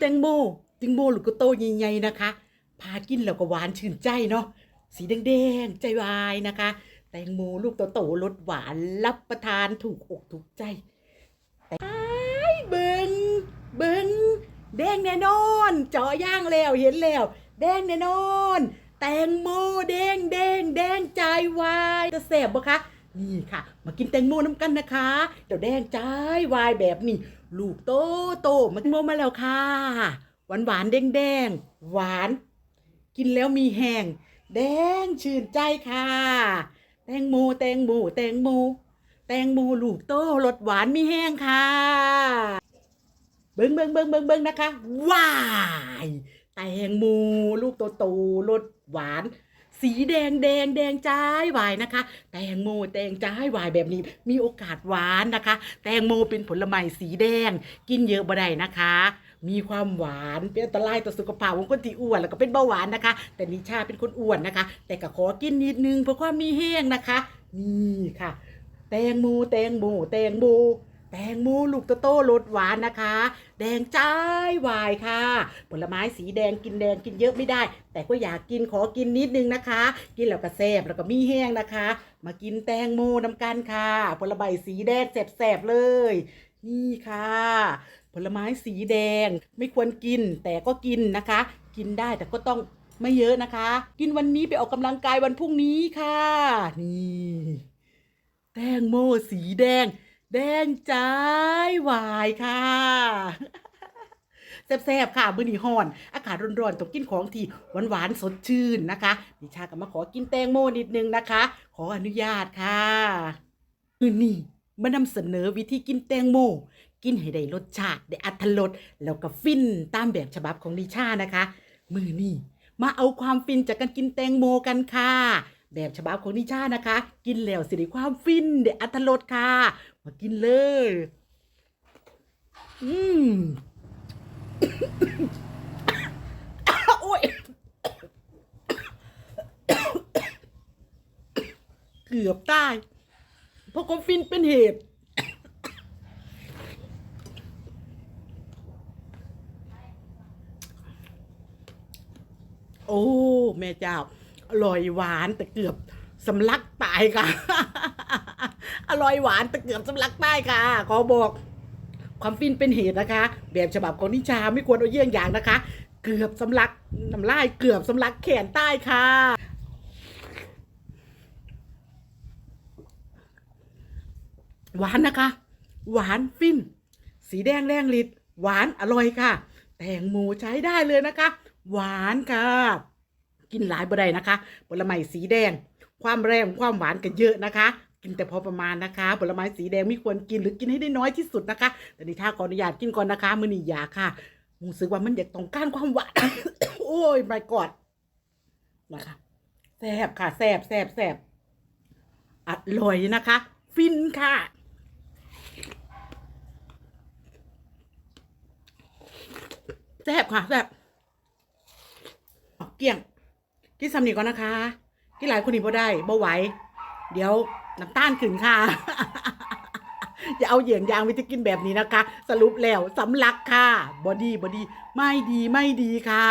แตงโมแตงโมลูกก็โตใหญ่ๆนะคะ พากินแล้วก็หวานชื่นใจเนาะสีแดงๆใจวายนะคะ แตงโมลูกโตๆรสหวานรับประทานถูกอกถูกใจไอ้เบิงเบิงแดงแน่นอนเจาะย่างแล้วเห็นแล้ว แดงแน่นอน แตงโมแดงแดงแดงใจวายจะแสบปะคะ นี่ค่ะ มากินแตงโมน้ำกันนะคะเดี๋ยวแดงใจวายแบบนี้ ลูกโตโตมาแตงโมมาแล้วค่ะ หวานหวานแดงแดงหวาน กินแล้วมีแห้งแดงชื่นใจค่ะ แตงโมแตงโมแตงโม แตงโมลูกโตรสหวานมีแห้งค่ะ เบิ้งเบิ้งเบิ้งเบิ้งเบิ้งนะคะว้ายแตงโมลูกโตโตรสหวาน สีแดงแดงแดงจ้ายวายนะคะ แตงโมแตงจ้ายวายแบบนี้มีโอกาสหวานนะคะ แตงโมเป็นผลไม้สีแดง กินเยอะบ่ได้นะคะ มีความหวานเป็นอันตรายต่อสุขภาพของคนที่อ้วนแล้วก็เป็นเบาหวานนะคะ แต่นิชาเป็นคนอ้วนนะคะ แต่ก็ขอกินนิดนึงเพื่อความมีแห้งนะคะ นี่ค่ะ แตงโมแตงโมแตงโม แตงโมลูกโตโตรสหวานนะคะ แดงจ้ายวายค่ะ ผลไม้สีแดงกินแดงกินเยอะไม่ได้ แต่ก็อยากกินขอกินนิดนึงนะคะ กินแล้วก็แซ่บแล้วก็มีแห้งนะคะ มากินแตงโมน้ำกันค่ะ ผลไม้สีแดงแสบๆเลย นี่ค่ะ ผลไม้สีแดงไม่ควรกินแต่ก็กินนะคะ กินได้แต่ก็ต้องไม่เยอะนะคะ กินวันนี้ไปออกกำลังกายวันพรุ่งนี้ค่ะ นี่ แตงโมสีแดง แดงจายวายค่ะแซ่บๆค่ะมื้อนี้ฮ้อน อากาศร้อนๆต้องกินของที่หวานๆสดชื่นนะคะดิชาก็มาขอกินแตงโมนิดนึงนะคะ ขออนุญาตค่ะมื้อนี้มานำเสนอวิธีกินแตงโม กินให้ได้รสชาติได้อัตรสแล้วก็ฟินตามแบบฉบับของดิชานะคะ มือนี้มาเอาความฟินจากการกินแตงโมกันค่ะ แบบฉบับของดิชานะคะ กินแล้วสิได้ความฟินได้อัตรสค่ะ มากินเลย อืมโอ้ยเกือบตายเพราะความฟินเป็นเหตุโอ้ แม่เจ้า อร่อยหวานแต่เกือบสำลักตายค่ะ อร่อยหวานแต่เกือบสำลักตายค่ะ ขอบอกความฟินเป็นเหตุนะคะ แบบฉบับของนิชาไม่ควรเอาเยี่ยงอย่างนะคะ เกือบสำลักน้ำลายเกือบสำลักแขนใต้ค่ะหวานนะคะ หวานฟิน สีแดงแรงฤทธิ์หวานอร่อยค่ะ แตงโมใช้ได้เลยนะคะ หวานค่ะ กินหลายบ่ได้นะคะ ผลไม้สีแดง ความแรงความหวานกันเยอะนะคะ กินแต่พอประมาณนะคะ ผลไม้สีแดงไม่ควรกินหรือกินให้ได้น้อยที่สุดนะคะ แต่นี่ถ้าขออนุญาตกินก่อนนะคะมือนี่อยาค่ะรู้สึกว่ามันอยากต้องการความหวาน โอ้ยไม่กอดนะคะแซบค่ะแซบแซบแซบอร่อยนะคะ ฟินค่ะแซบค่ะแซบเกลี้ยง กินสำนี่ก่อนนะคะกินหลายคนอีกบ่ได้บ่ไหว เดี๋ยวน้ำตาลขึ้นค่ะ อย่าเอาเหยียงยางวิธีกินแบบนี้นะคะ สรุปแล้วสำลักค่ะบอดี้บอดี้ไม่ดีไม่ดีค่ะ